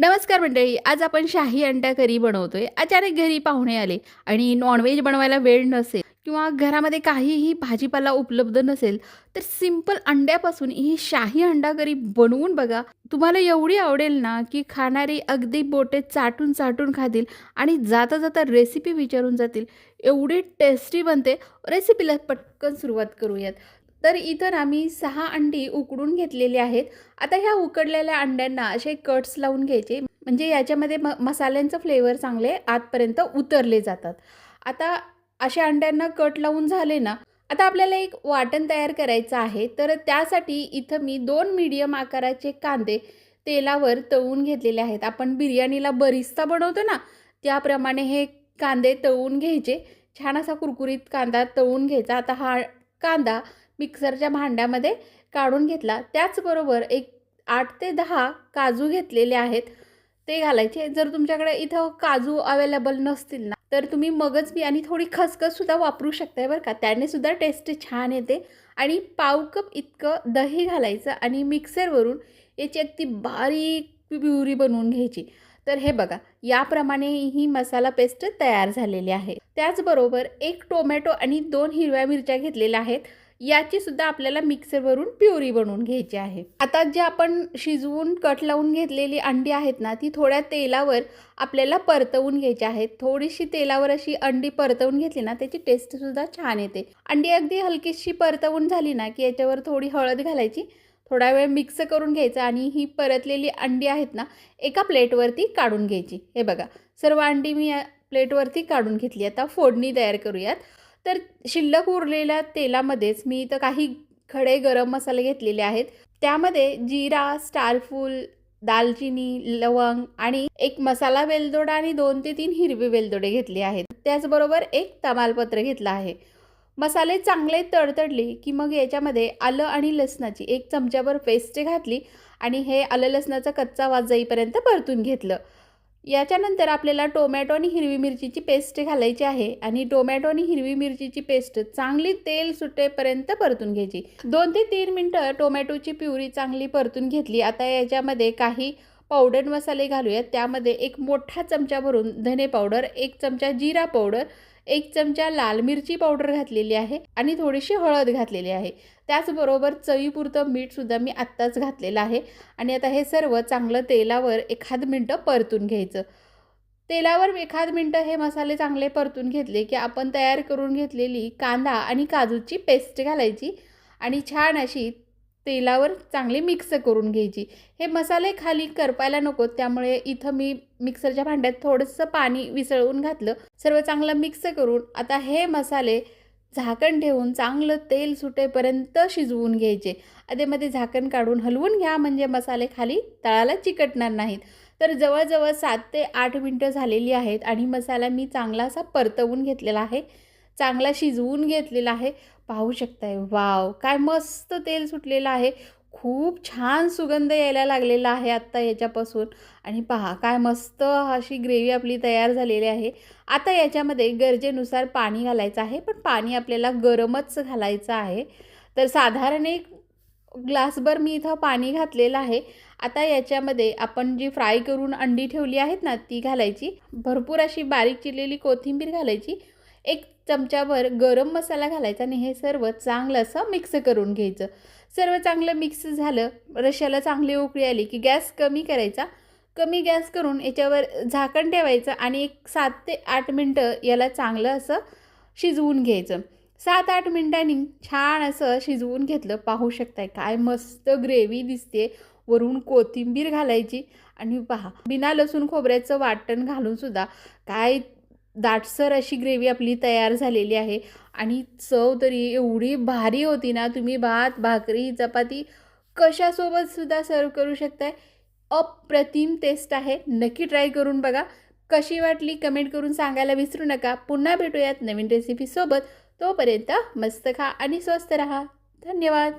नमस्कार मंडळी आज आपण शाही अंडा करी बनवतोय. अचानक घरी पाहुणे आले आणि नॉनव्हेज बनवायला वेळ नसेल किंवा घरामध्ये काहीही भाजीपाला उपलब्ध नसेल तर सिंपल अंड्यापासून ही शाही अंडा करी बनवून बघा. तुम्हाला एवढी आवडेल ना की खाणारी अगदी बोटे चाटून चाटून खातील आणि जाता जाता रेसिपी विचारून जातील. एवढी टेस्टी बनते. रेसिपीला पटकन सुरुवात करूयात. तर इथं आम्ही सहा अंडी उकडून घेतलेली आहेत. आता ह्या उकडलेल्या अंड्यांना असे कट्स लावून घ्यायचे. म्हणजे याच्यामध्ये म मसाल्यांचं फ्लेवर चांगले आतपर्यंत उतरले जातात. आता अशा अंड्यांना कट लावून झाले ना आता आपल्याला एक वाटण तयार करायचं आहे. तर त्यासाठी इथं मी दोन मीडियम आकाराचे कांदे तेलावर तळून घेतलेले आहेत. आपण बिर्याणीला बरिस्ता बनवतो ना त्याप्रमाणे हे कांदे तळून घ्यायचे. छान असा कुरकुरीत कांदा तळून घ्यायचा. आता हा कांदा मिक्सरच्या भांड्यामध्ये काढून घेतला. त्याचबरोबर एक आठ ते दहा काजू घेतलेले आहेत. ते घालायचे. जर तुमच्याकडे इथं काजू अवेलेबल नसतील ना तर तुम्ही मगज बी आणि थोडी खसखससुद्धा वापरू शकताय बरं का. त्याने सुद्धा टेस्ट छान येते. आणि पाव कप इतकं दही घालायचं आणि मिक्सरवरून याची अगदी बारीक प्युरी बनवून घ्यायची. तर हे बघा याप्रमाणे ही मसाला पेस्ट तयार झालेली आहे. त्याचबरोबर एक टोमॅटो आणि दोन हिरव्या मिरच्या घेतलेल्या आहेत. याची सुद्धा आपल्याला मिक्सरवरून प्युरी बनवून घ्यायची आहे. आता जे आपण शिजवून कट लावून घेतलेली अंडी आहेत ना ती थोड्या तेलावर आपल्याला परतवून घ्यायची आहेत थोडीशी तेलावर अशी अंडी परतवून घेतली ना त्याची टेस्टसुद्धा छान येते. अंडी अगदी हलकीशी परतवून झाली ना की याच्यावर थोडी हळद घालायची थोडा वेळ मिक्स करून घ्यायचा आणि ही परतलेली अंडी आहेत ना एका प्लेटवरती काढून घ्यायची. हे बघा सर्व अंडी मी या प्लेटवरती काढून घेतली. आता फोडणी तयार करूयात. तर शिल्लक उरलेल्या तेलामध्येच मी इथं काही खडे गरम मसाले घेतलेले आहेत. त्यामध्ये जिरा स्टारफूल दालचिनी लवंग आणि एक मसाला वेलदोडा आणि दोन ते तीन हिरवे वेलदोडे घेतले आहेत. त्याचबरोबर एक तमालपत्र घेतलं आहे. मसाले चांगले तडतडले की मग याच्यामध्ये आलं आणि लसणाची एक चमच्याभर पेस्ट घातली आणि हे आलं लसणाचा कच्चा वास जाईपर्यंत परतून घेतलं. याच्यानंतर आपल्याला टोमॅटो आणि हिरवी मिरचीची पेस्ट घालायची आहे आणि टोमॅटो आणि हिरवी मिरचीची पेस्ट चांगली तेल सुटेपर्यंत परतून घ्यायची. दोन ते तीन मिनटं टोमॅटोची प्युरी चांगली परतून घेतली. आता याच्यामध्ये काही पावडर मसाले घालूयात. त्यामध्ये एक मोठा चमचा भरून धने पावडर एक चमचा जिरा पावडर एक चमचा लाल मिरची पावडर घातलेली आहे आणि थोडीशी हळद घातलेली आहे. त्याचबरोबर चवीपुरतं मीठसुद्धा मी आत्ताच घातलेलं आहे आणि आता हे सर्व चांगलं तेलावर एखाद मिनटं परतून घ्यायचं. तेलावर एखाद मिनटं हे मसाले चांगले परतून घेतले की आपण तयार करून घेतलेली कांदा आणि काजूची पेस्ट घालायची आणि छान अशी तेलावर चांगली मिक्स करून घ्यायची. हे मसाले खाली करपायला नको त्यामुळे इथं मी मिक्सरच्या भांड्यात थोडंसं पाणी विसळून घातलं. सर्व चांगलं मिक्स करून आता हे मसाले झाकण ठेवून चांगलं तेल सुटेपर्यंत शिजवून घ्यायचे. अधेमध्ये झाकण काढून हलवून घ्या म्हणजे मसाले खाली तळाला चिकटणार नाहीत. तर जवळजवळ सात ते आठ मिनटं झालेली आहेत आणि मसाला मी चांगला असा परतवून घेतलेला आहे. चांगला शिजवून घेतलेला आहे. पाहू शकताय. वाव! काय मस्त तेल सुटलेलं आहे. खूप छान सुगंध यायला लागलेला आहे आत्ता याच्यापासून आणि पहा काय मस्त अशी ग्रेव्ही आपली तयार झालेली आहे. आता याच्यामध्ये गरजेनुसार पाणी घालायचं आहे पण पाणी आपल्याला गरमच घालायचं आहे. तर साधारण एक ग्लासभर मी इथं पाणी घातलेलं आहे. आता याच्यामध्ये आपण जी फ्राय करून अंडी ठेवली आहेत ना ती घालायची. भरपूर अशी बारीक चिरलेली कोथिंबीर घालायची. एक चमच्याभर गरम मसाला घालायचा आणि हे सर्व चांगलं असं मिक्स करून घ्यायचं. सर्व चांगलं मिक्स झालं रश्याला चांगली उकळी आली की गॅस कमी करायचा. कमी गॅस करून याच्यावर झाकण ठेवायचं आणि एक सात ते आठ मिनटं याला चांगलं असं शिजवून घ्यायचं. सात आठ मिनटांनी छान असं शिजवून घेतलं. पाहू शकताय काय मस्त ग्रेव्ही दिसते वरून कोथिंबीर घालायची आणि पहा बिना लसूण खोबऱ्याचं वाटण घालून सुद्धा काय दाटसर अशी ग्रेव्ही आपली तयार झालेली आहे. आणि चव तरी एवढी भारी होती ना तुम्ही भात भाकरी चपाती कशासोबत सुद्धा सर्व करू शकताय? अप्रतिम टेस्ट आहे. नक्की ट्राय करून बघा. कशी वाटली कमेंट करून सांगायला विसरू नका. पुन्हा भेटूयात नवीन रेसिपीसोबत तोपर्यंत मस्त खा आणि स्वस्त रहा. धन्यवाद.